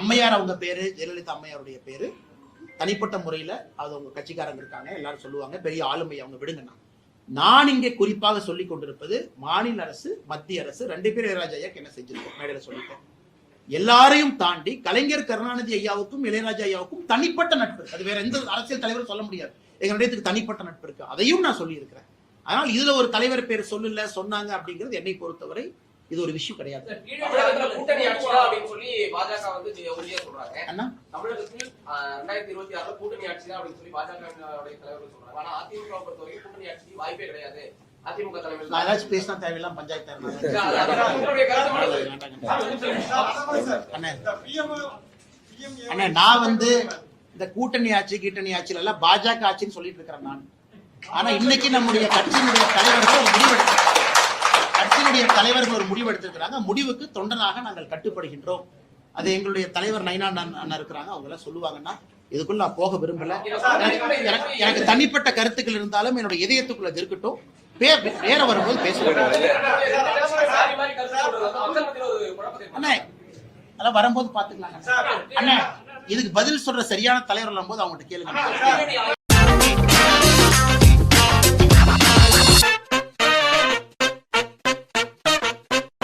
அம்மையார் அவங்க பேரு ஜெயலலிதா அம்மையாருடைய பேரு. தனிப்பட்ட முறையில அது அவங்க கட்சிக்காரங்க இருக்காங்க எல்லாரும் சொல்லுவாங்க பெரிய ஆளுமை அவங்க விடுங்கண்ணா. நான் இங்கே குறிப்பாக சொல்லிக் கொண்டிருப்பது மாநில அரசு மத்திய அரசு ரெண்டு பேரும் இளையராஜா ஐயாக்கு என்ன செஞ்சிருக்கோம்? மேடையில சொல்லிட்டேன். எல்லாரையும் தாண்டி கலைஞர் கருணாநிதி ஐயாவுக்கும் இளையராஜா ஐயாவுக்கும் தனிப்பட்ட நட்பு. அது வேற எந்த அரசியல் தலைவரும் சொல்ல முடியாது. எங்களுடைய தனிப்பட்ட நட்பு இருக்கு. அதையும் நான் சொல்லியிருக்கிறேன். அதனால் இதுல ஒரு தலைவர் பேர் சொல்லல சொன்னாங்க அப்படிங்கிறது என்னை பொறுத்தவரை இது ஒரு விஷயம் கிடையாது. ஏதாச்சும் பேசினா தேவையில்லாம் பஞ்சாயத்து நான் வந்து இந்த கூட்டணி ஆட்சி கீட்டணி ஆட்சியில எல்லாம் பாஜக ஆட்சின்னு சொல்லிட்டு இருக்கிறேன் நான். ஆனா இன்னைக்கு நம்முடைய கட்சியினுடைய தலைவர்கள் ஒரு முடிவெடுத்து கட்சியினுடைய தலைவர்கள் ஒரு முடிவெடுத்திருக்கிறாங்க முடிவுக்கு தொண்டனாக நாங்கள் கட்டுப்படுகின்றோம். அது எங்களுடைய தலைவர் நைனா அண்ணா இருக்கிறாங்க. அவங்க எல்லாம் சொல்லுவாங்கன்னா இதுக்குள்ள நான் போக விரும்பல. எனக்கு- எனக்கு- தனிப்பட்ட கருத்துக்கள் இருந்தாலும் என்னோட இதயத்துக்குள்ள இருக்கட்டும். பேர வரும்போது பேசுவோம். அண்ணே அதெல்லாம் வரும்போது பாத்துக்கலாம் அண்ணே இதுக்கு பதில் சொல்ற சரியான தலைவர் வரும்போது அவங்ககிட்ட கேளுங்க.